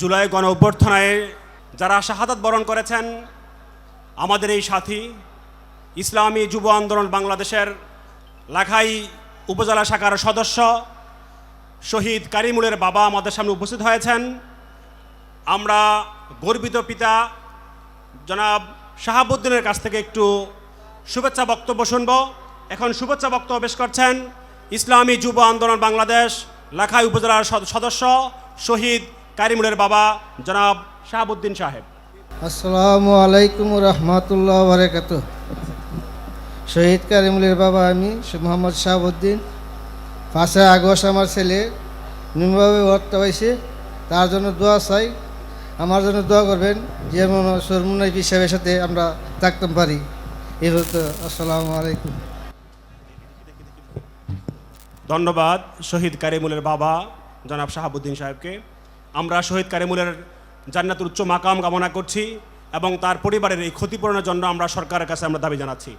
জুলাই গণ অভ্যর্থনায় যারা শাহাদাত বরণ করেছেন, আমাদের এই সাথী, ইসলামী যুব আন্দোলন বাংলাদেশের লাখাই উপজেলা শাখার সদস্য শহীদ কারিমুলের বাবা আমাদের সামনে উপস্থিত হয়েছেন। আমরা গর্বিত পিতা জনাব শাহাবুদ্দিনের কাছ থেকে একটু শুভেচ্ছা বক্তব্য শুনব। এখন শুভেচ্ছা বক্তব্য পেশ করছেন ইসলামী যুব আন্দোলন বাংলাদেশ, লাখাই উপজেলার সদস্য শহীদ কারিমুলের বাবা জনাব শাহাবুদ্দিন সাহেব। আসসালামু আলাইকুম রহমতুল্লাহ বারাকাত শহীদ কারিমুলের বাবা আমি মোহাম্মদ শাহাবুদ্দিন। পাঁচই আগস্ট আমার ছেলে নিম্নভাবে ভর্তা হয়েছে। তার জন্য দোয়া চাই। আমার জন্য দোয়া করবেন যেমন সরমুনাই হিসাবের সাথে আমরা থাকতে পারি। এই হতো আসসালামু আলাইকুম। ধন্যবাদ শহীদ কারিমুলের বাবা জনাব শাহাবুদ্দিন সাহেবকে। আমরা শহীদ কারিমুলের জান্নাতুর উচ্চ মাকাম কামনা করছি এবং তার পরিবারের এই ক্ষতিপূরণের জন্য আমরা সরকারের কাছে আমরা দাবি জানাচ্ছি।